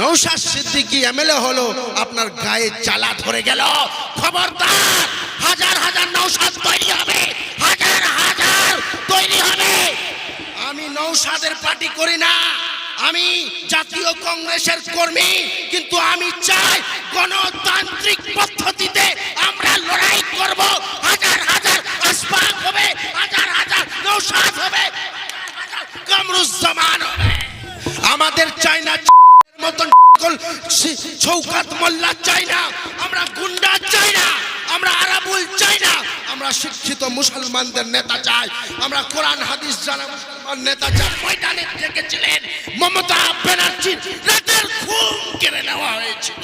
Naushad Siddiqui MLA হলো, আপনার গায়ে চালা ধরে গেল। খবরদার, হাজার হাজার নৌশাদ তৈরি হবে, হাজার হাজার তৈরি হবে। আমি নৌসাদের পার্টি করি না, আমি জাতীয় কংগ্রেসের কর্মী, কিন্তু আমি চাই গণতান্ত্রিক পদ্ধতিতে আমরা লড়াই করব। হাজার হাজার আসবাব হবে, হাজার হাজার নৌসাদ হবে কামরুজ্জামান হবে। আমাদের চাই না সি- শৌকাত মোল্লা চাই না, আমরা গুন্ডা চাই না, আমরা আরাবুল চাই না, আমরা শিক্ষিত মুসলমানদের নেতা চাই, আমরা কোরআন, হাদিস জানা মুসলমান নেতা চাই। ময়দানে ডেকেছিলেন মমতা ব্যানার্জি রাতের ঘুম কেড়ে নেওয়া হয়েছিল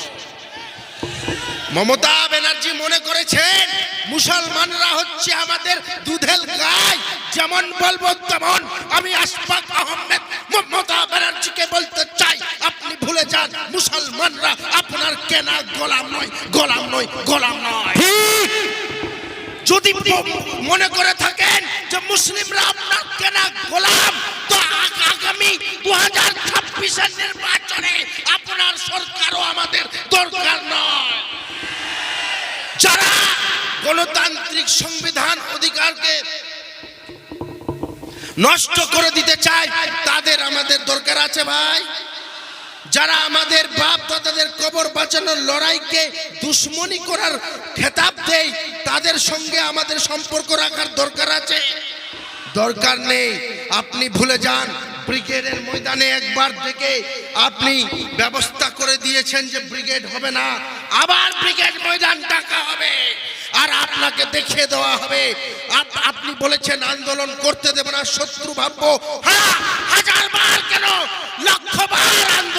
মমতা ব্যানার্জি মনে করেছেন, মুসলমানরা হচ্ছে আমাদের দুধেল গাই, যেমন বলব তেমন আমি আশফাক আহমেদ মমতা ব্যানার্জিকে বলতে যান মুসলমানরা আপনার কেনা গোলাম নয় গোলাম নয় গোলাম নয়। যদি মনে করে থাকেন যে মুসলিমরা আপনার কেনা গোলাম, তো আগামী দু হাজার ছাব্বিশের নির্বাচনে আপনার সরকারও আমাদের দরকার নয়। যারা গণতান্ত্রিক সংবিধান অধিকারকে নষ্ট করে দিতে চায়, তাদের আমাদের দরকার আছে ভাই। যারা আমাদের বাপ দাদাদের কবর বাঁচানোর লড়াইকে দুশ্মনী করার খেতাব দেয়, তাদের সঙ্গে আমাদের সম্পর্ক রাখার দরকার আছে। দরকার নেই। আপনি ভুলে যান, ব্রিগেডের ময়দানে একবার থেকে আপনি ব্যবস্থা করে দিয়েছেন যে ব্রিগেড হবে না, আবার ব্রিগেড ময়দান টাকা হবে। আর আপনাকে দেখিয়ে দেওয়া হবে। আপ- আপনি বলেছেন আন্দোলন করতে দেব না, শত্রু ভাববো। হ্যাঁ হাজার বার কেন? লক্ষ বার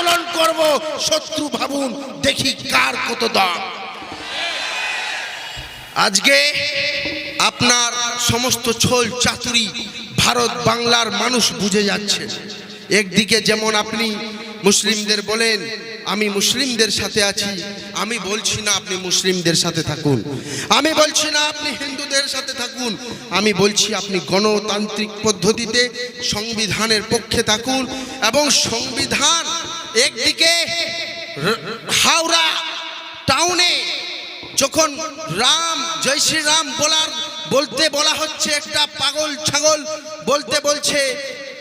আন্দোলন করব, শত্রু ভাবুন, দেখি কার কত দাম। আজকে আপনার সমস্ত ছোল চাতুরি ভারত বাংলার মানুষ বুঝে যাচ্ছে। একদিকে যেমন আপনি মুসলিমদের বলেন, আমি মুসলিমদের সাথে আছি, আমি বলছি না আপনি মুসলিমদের সাথে থাকুন। আমি বলছি না আপনি হিন্দুদের সাথে থাকুন, আমি বলছি আপনি গণতান্ত্রিক পদ্ধতিতে সংবিধানের পক্ষে থাকুন এবং সংবিধান একদিকে হাওড়া টাউনে যখন রাম, জয় শ্রীরাম বলার, বলতে বলা হচ্ছে একটা পাগল ছাগল, বলতে বলছে,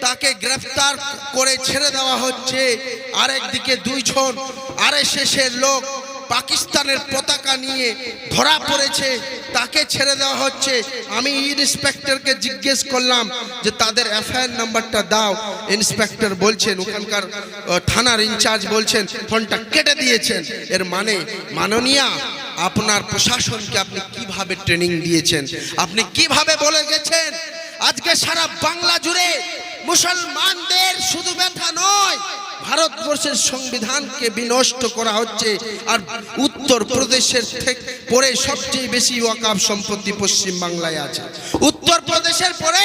তাকে গ্রেফতার করে ছেড়ে দেওয়া হচ্ছে। আরেকদিকে দুইজন আরএসএসের লোক পাকিস্তানের পতাকা নিয়ে ধরা পড়েছে, তাকে ছেড়ে দেওয়া হচ্ছে। আমি ইন্সপেক্টরকে জিজ্ঞেস করলাম যে, তাদের এফআইআর নাম্বারটা দাও। ইন্সপেক্টর বলছেন, ওখানকার থানার ইনচার্জ বলছেন, ফোনটা কেটে দিয়েছেন। এর মানে মাননীয়া, আপনার প্রশাসনকে আপনি কীভাবে ট্রেনিং দিয়েছেন? আপনি কীভাবে বলে গেছেন? আজকে সারা বাংলা জুড়ে মুসলমানদের শুধু ব্যথা নয় ভারতবর্ষের সংবিধানকে বিনষ্ট করা হচ্ছে আর উত্তর প্রদেশের থেকে পরে সবচেয়ে বেশি ওয়াকাব সম্পত্তি পশ্চিম বাংলায় আছে। উত্তর প্রদেশের পরে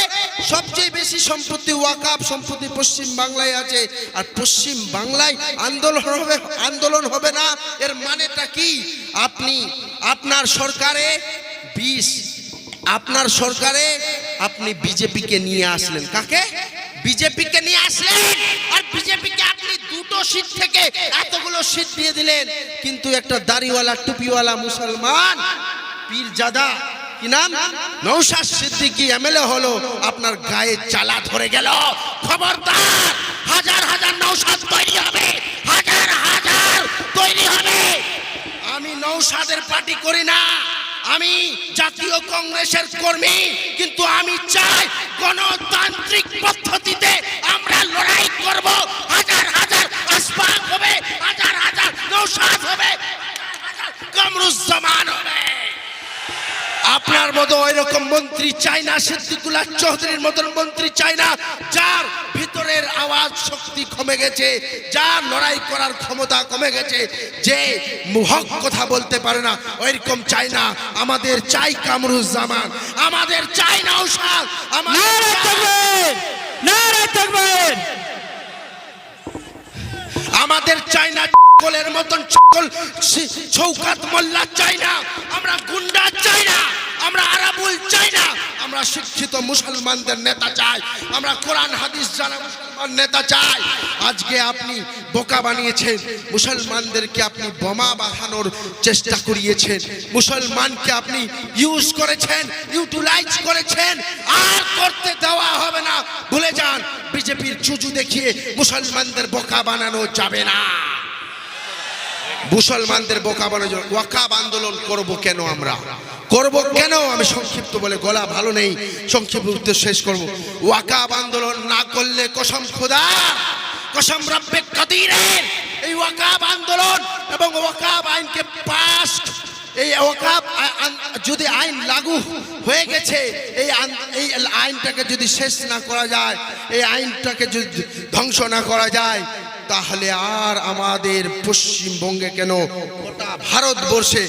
সবচেয়ে বেশি সম্পত্তি ওয়াকাব সম্পত্তি পশ্চিম বাংলায় আছে আর পশ্চিম বাংলায় আন্দোলন হবে আন্দোলন হবে না, এর মানেটা কি? আপনি, আপনার সরকারে বিষ আপনার সরকারে আপনি বিজেপিকে নিয়ে আসলেন। কাকে? বিজেপিকে নিয়ে আসলেন। আর বিজেপিকে সিট থেকে এতগুলো সিট দিয়ে দিলেন। কিন্তু একটা দাড়িওয়ালা, টুপিওয়ালা মুসলমান, পীরজাদা, কি নাম? সিদ্দিকি এমএলএ হলো, আপনার গায়ে জ্বালা ধরে গেল। খবরদার, হাজার হাজার তৈরি হবে, হাজার হাজার তৈরি হবে। আমি নৌসাদের পার্টি করি না, আমি জাতীয় কংগ্রেসের কর্মী, কিন্তু আমি চাই গণতান্ত্রিক পদ্ধতিতে আমরা লড়াই করব, হাজার হবে হাজার হাজার নৌসাদ হবে কামরুজ্জামান হবে। আপনার মতো ওই রকম মন্ত্রী চাই না সিদ্দিকুল্লাহ চৌধুরীর মতন মন্ত্রী চাই না যার ভিতরের আওয়াজ শক্তি কমে গেছে যার লড়াই করার ক্ষমতা কমে গেছে যে মুহক কথা বলতে পারে না ওইরকম চাই না। আমাদের চাই কামরুজ্জামান আমাদের চাই না ঔষধ আমাদের চাই- না সকলের মতন সকল শৌকাত মোল্লা চাই না আমরা গুন্ডা চাই না আমরা আরাবুল চাই না আমরা শিক্ষিত মুসলমানদের নেতা চাই, আমরা কোরআন, হাদিস জানা মুসলমান নেতা চাই। আজকে আপনি বোকা বানিয়েছেন, মুসলমানদেরকে আপনি বোমা বাঁধানোর চেষ্টা করিয়েছেন, মুসলমানকে আপনি ইউজ করেছেন ইউটিলাইজ করেছেন, আর করতে দেওয়া হবে না। ভুলে যান, বিজেপির চুজু দেখিয়ে মুসলমানদের বোকা বানানো যাবে না। মুসলমানদের বোকা বানানো ওয়াকাব আন্দোলন করব কেন আমরা? করব কেন? আমি সংক্ষিপ্ত বলে গলা ভালো নেই। সংক্ষিপ্ত উত্তর শেষ করব। ওয়াকাব আন্দোলন না করলে কসম খোদা, কসম রব্বে কদিরের। এই ওয়াকাব আন্দোলন এবং ওয়াকাব আইনকে পাস এই ওয়াকাব যদি আইন লাগু হয়ে গেছে, এই এই আইনটাকে যদি শেষ না করা যায়, এই আইনটাকে যদি ধ্বংস না করা যায় তাহলে আর আমাদের পশ্চিমবঙ্গে কেন গোটা ভারতবর্ষে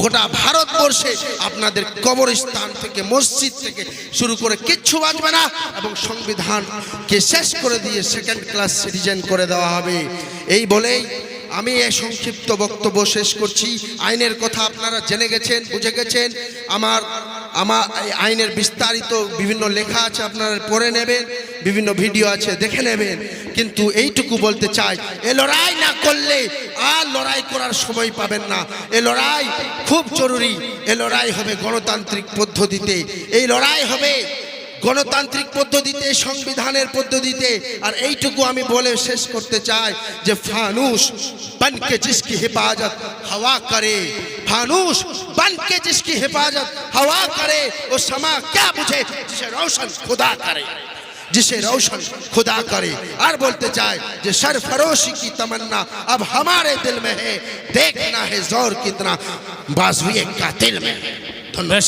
গোটা ভারতবর্ষে আপনাদের কবরস্থান থেকে, মসজিদ থেকে শুরু করে কিচ্ছু বাঁচবে না এবং সংবিধানকে শেষ করে দিয়ে সেকেন্ড ক্লাস সিটিজেন করে দেওয়া হবে। এই বলেই আমি এই সংক্ষিপ্ত বক্তব্য শেষ করছি। আইনের কথা আপনারা জেনে গেছেন, বুঝে গেছেন। আমার আমার আইনের বিস্তারিত বিভিন্ন লেখা আছে, আপনারা পড়ে নেবেন, বিভিন্ন ভিডিও আছে, দেখে নেবেন। কিন্তু এইটুকু বলতে চাই, এ লড়াই না করলে আর লড়াই করার সময় পাবেন না। এ লড়াই খুব জরুরি। এ লড়াই হবে গণতান্ত্রিক পদ্ধতিতে। এই লড়াই হবে গণতান্ত্রিক পদ্ধতিতে, সংবিধানের পদ্ধতিতে। আর এইটুকু আমি বলে শেষ করতে চাই যে ফানুষ পানকে জিসকি হেফাজত হাওয়া করে। फानूस बन के जिसकी हिफाजत हवा करे वो समा क्या बुझे? जिसे रोशन खुदा करे। जिसे रोशन खुदा करे। और बोलते जाए जो सरफरोशी की तमन्ना अब हमारे दिल में है। देखना है ज़ोर कितना बाजुए का दिल में धन्यवाद।